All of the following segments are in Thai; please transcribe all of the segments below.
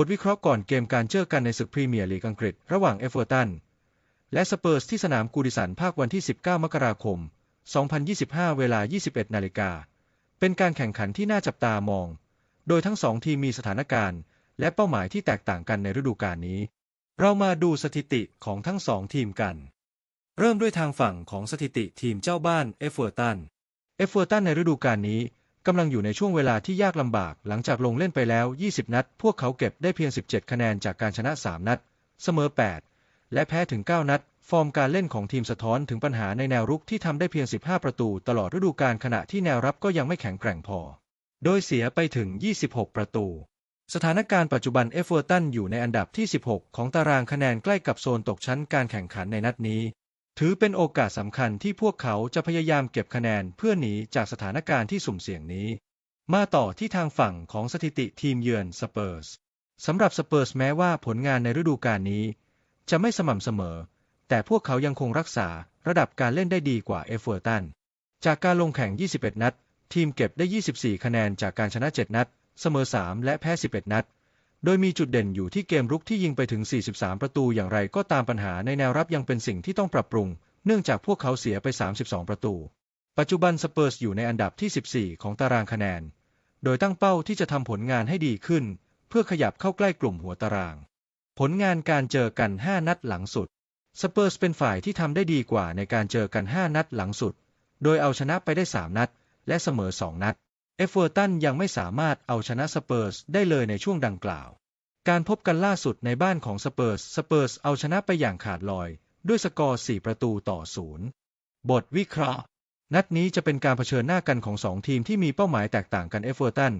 บทวิเคราะห์ก่อนเกมการเจอกันในศึกพรีเมียร์ลีกอังกฤษระหว่างเอเวอร์ตันและสเปอร์สที่สนามกูดิสันภาควันที่ 19 มกราคม 2025 เวลา 21 นาฬิกา เป็นการแข่งขันที่น่าจับตามอง โดยทั้งสองทีมมีสถานการณ์ และเป้าหมายที่แตกต่างกันในฤดูกาลนี้ เรามาดูสถิติของทั้งสองทีมกัน เริ่มด้วยทางฝั่งของสถิติทีมเจ้าบ้านเอเวอร์ตัน เอเวอร์ตันในฤดูกาลนี้ กำลังอยู่ในช่วงเวลาที่ยากลำบาก หลังจากลงเล่นไปแล้ว 20 นัด พวกเขาเก็บได้เพียง 17 คะแนนจากการชนะ 3 นัด เสมอ 8 และแพ้ถึง 9 นัด ฟอร์มการเล่นของทีมสะท้อนถึงปัญหาในแนวรุกที่ทำได้เพียง 15 ประตูตลอดฤดูกาลขณะที่แนวรับก็ยังไม่แข็งแกร่งพอ โดยเสียไปถึง 26 ประตูสถานการณ์ปัจจุบันเอฟเวอร์ตันอยู่ในอันดับที่ 16 ของตารางคะแนนใกล้กับโซนตกชั้นการแข่งขันในนัดนี้ ถือเป็นโอกาสสำคัญที่พวกเขาจะพยายามเก็บคะแนนเพื่อหนีจากสถานการณ์ที่สุ่มเสี่ยงนี้ มาต่อที่ทางฝั่งของสถิติทีมเยือนสเปอร์สสำหรับสเปอร์สแม้ว่าผลงานในฤดูกาลนี้ จะไม่สม่ำเสมอ แต่พวกเขายังคงรักษาระดับการเล่นได้ดีกว่าเอฟเวอร์ตัน จากการลงแข่ง 21 นัด ทีมเก็บได้ 24 คะแนนจากการชนะ 7 นัด เสมอ 3 และแพ้ 11 นัด โดยมีจุดเด่นอยู่ที่เกมรุกที่ยิงไปถึง 43 ประตูอย่างไรก็ตามปัญหาในแนวรับยังเป็นสิ่งที่ต้องปรับปรุง เนื่องจากพวกเขาเสียไป 32 ประตู ปัจจุบันสเปอร์สอยู่ในอันดับที่ 14 ของตารางคะแนน โดยตั้งเป้าที่จะทำผลงานให้ดีขึ้น เพื่อขยับเข้าใกล้กลุ่มหัวตาราง ผลงานการเจอกัน 5 นัดหลังสุด สเปอร์สเป็นฝ่ายที่ทำได้ดีกว่าในการเจอกัน 5 นัดหลังสุด โดยเอาชนะไปได้ 3 นัด และเสมอ 2 นัด เอเวอร์ตันยังไม่สามารถเอาชนะสเปอร์สได้เลยในช่วงดังกล่าว การพบกันล่าสุดในบ้านของสเปอร์ส สเปอร์สเอาชนะไปอย่างขาดลอย ด้วยสกอร์ 4 ประตูต่อศูนย์บทวิเคราะห์ นัดนี้จะเป็นการเผชิญหน้ากันของ 2 ทีมที่มีเป้าหมายแตกต่างกันเอเวอร์ตัน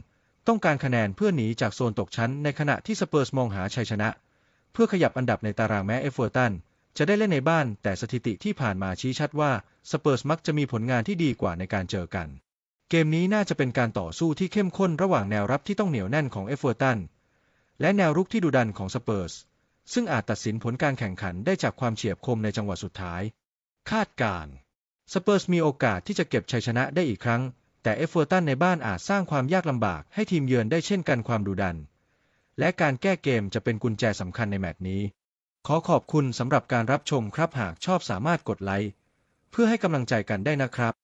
ต้องการคะแนนเพื่อหนีจากโซนตกชั้น ในขณะที่สเปอร์สมองหาชัยชนะ เพื่อขยับอันดับในตารางแม้เอเวอร์ตันจะได้เล่นในบ้าน แต่สถิติที่ผ่านมาชี้ชัดว่าสเปอร์สมักจะมีผลงานที่ดีกว่าในการเจอกัน เกมนี้น่าจะเป็นการต่อสู้ที่เข้มข้นระหว่างแนวรับที่ต้องเหนียวแน่นของเอเวอร์ตันและแนวรุกที่ดุดันของสเปอร์ส ซึ่งอาจตัดสินผลการแข่งขันได้จากความเฉียบคมในจังหวะสุดท้าย คาดการ์สเปอร์สมีโอกาสที่จะเก็บชัยชนะได้อีกครั้ง แต่เอเวอร์ตันในบ้านอาจสร้างความยากลำบากให้ทีมเยือนได้เช่นกันความดุดัน และการแก้เกมจะเป็นกุญแจสำคัญในแมตช์นี้ ขอขอบคุณสำหรับการรับชมครับหากชอบสามารถกดไลค์เพื่อให้กำลังใจกันได้นะครับ